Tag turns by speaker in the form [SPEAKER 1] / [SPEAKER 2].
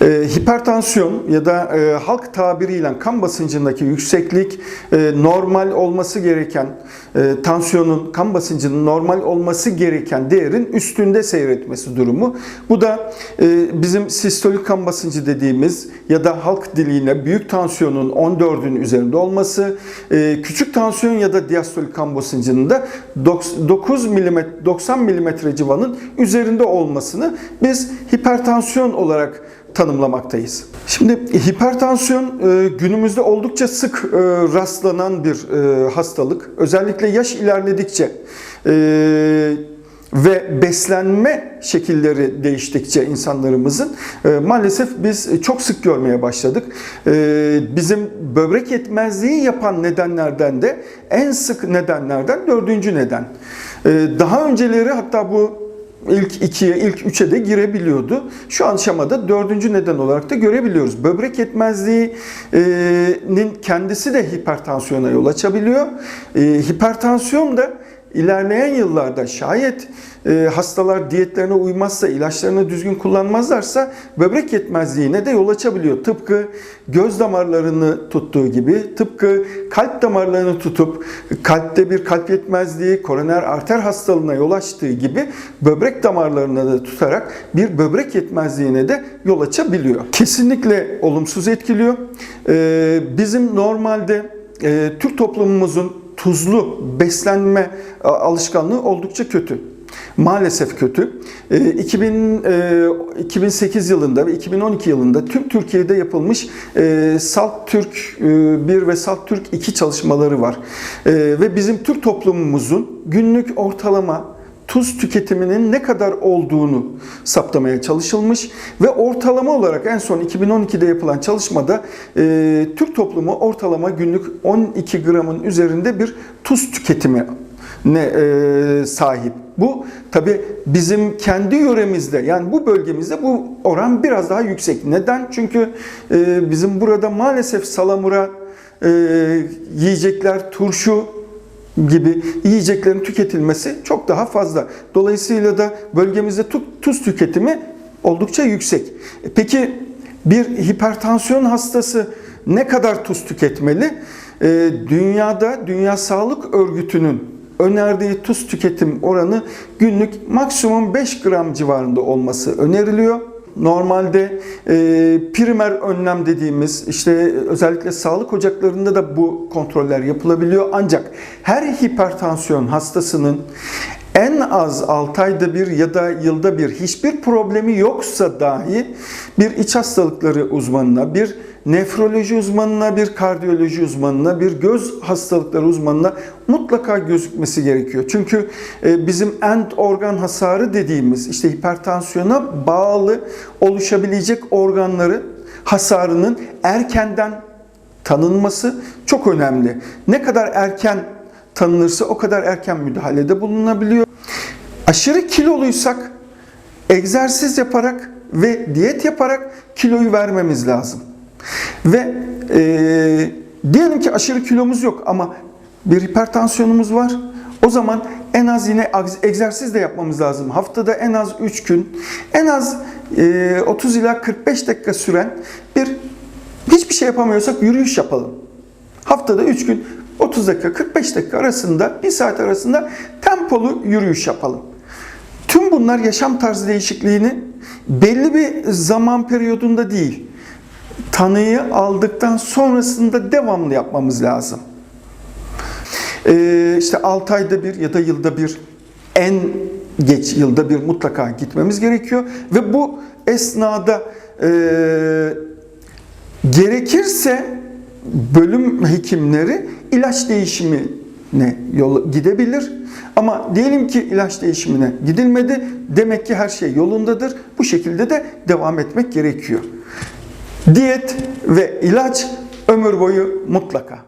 [SPEAKER 1] E, hipertansiyon ya da e, halk tabiriyle kan basıncındaki yükseklik e, normal olması gereken e, tansiyonun kan basıncının normal olması gereken değerin üstünde seyretmesi durumu. Bu da e, bizim sistolik kan basıncı dediğimiz ya da halk diliyle büyük tansiyonun 14'ün üzerinde olması, e, küçük tansiyon ya da diastolik kan basıncının da 9 mm 90 mm civanın üzerinde olmasını biz hipertansiyon olarak tanımlamaktayız. Şimdi hipertansiyon e, günümüzde oldukça sık e, rastlanan bir e, hastalık. Özellikle yaş ilerledikçe ve beslenme şekilleri değiştikçe insanlarımızın maalesef biz çok sık görmeye başladık. Bizim böbrek yetmezliği yapan nedenlerden de en sık nedenlerden dördüncü neden. Daha önceleri hatta bu ilk ikiye, ilk üçe de girebiliyordu. Şu aşamada dördüncü neden olarak da görebiliyoruz. Böbrek yetmezliğinin kendisi de hipertansiyona yol açabiliyor. Hipertansiyon da ilerleyen yıllarda şayet e, hastalar diyetlerine uymazsa, ilaçlarını düzgün kullanmazlarsa böbrek yetmezliğine de yol açabiliyor. Tıpkı göz damarlarını tuttuğu gibi, tıpkı kalp damarlarını tutup kalpte bir kalp yetmezliği, koroner arter hastalığına yol açtığı gibi böbrek damarlarına da tutarak bir böbrek yetmezliğine de yol açabiliyor. Kesinlikle olumsuz etkiliyor. E, bizim normalde e, Türk toplumumuzun tuzlu beslenme alışkanlığı oldukça kötü. Maalesef kötü. 2000, 2008 yılında ve 2012 yılında tüm Türkiye'de yapılmış Salt Türk 1 ve Salt Türk 2 çalışmaları var. Ve bizim Türk toplumumuzun günlük ortalama tuz tüketiminin ne kadar olduğunu saptamaya çalışılmış ve ortalama olarak en son 2012'de yapılan çalışmada e, Türk toplumu ortalama günlük 12 gramın üzerinde bir tuz tüketimi ne e, sahip. Bu tabi bizim kendi yöremizde yani bu bölgemizde bu oran biraz daha yüksek. Neden? Çünkü e, bizim burada maalesef salamura e, yiyecekler, turşu gibi yiyeceklerin tüketilmesi çok daha fazla. Dolayısıyla da bölgemizde tuz tüketimi oldukça yüksek. E peki bir hipertansiyon hastası ne kadar tuz tüketmeli? E, dünyada Dünya Sağlık Örgütü'nün önerdiği tuz tüketim oranı günlük maksimum 5 gram civarında olması öneriliyor. Normalde e, primer önlem dediğimiz işte özellikle sağlık ocaklarında da bu kontroller yapılabiliyor. Ancak her hipertansiyon hastasının en az 6 ayda bir ya da yılda bir hiçbir problemi yoksa dahi bir iç hastalıkları uzmanına, bir nefroloji uzmanına, bir kardiyoloji uzmanına, bir göz hastalıkları uzmanına mutlaka gözükmesi gerekiyor. Çünkü e, bizim end organ hasarı dediğimiz işte hipertansiyona bağlı oluşabilecek organları hasarının erkenden tanınması çok önemli. Ne kadar erken tanınırsa o kadar erken müdahalede bulunabiliyor. Aşırı kiloluysak egzersiz yaparak ve diyet yaparak kiloyu vermemiz lazım. Ve e, diyelim ki aşırı kilomuz yok ama bir hipertansiyonumuz var. O zaman en az yine egzersiz de yapmamız lazım. Haftada en az 3 gün, en az e, 30 ila 45 dakika süren bir hiçbir şey yapamıyorsak yürüyüş yapalım. Haftada 3 gün 30 dakika 45 dakika arasında 1 saat arasında tempolu yürüyüş yapalım. Tüm bunlar yaşam tarzı değişikliğini belli bir zaman periyodunda değil, tanıyı aldıktan sonrasında devamlı yapmamız lazım. Ee, işte 6 ayda bir ya da yılda bir en geç yılda bir mutlaka gitmemiz gerekiyor ve bu esnada e, gerekirse bölüm hekimleri ilaç değişimine yol gidebilir. Ama diyelim ki ilaç değişimine gidilmedi. Demek ki her şey yolundadır. Bu şekilde de devam etmek gerekiyor. Diyet ve ilaç ömür boyu mutlaka.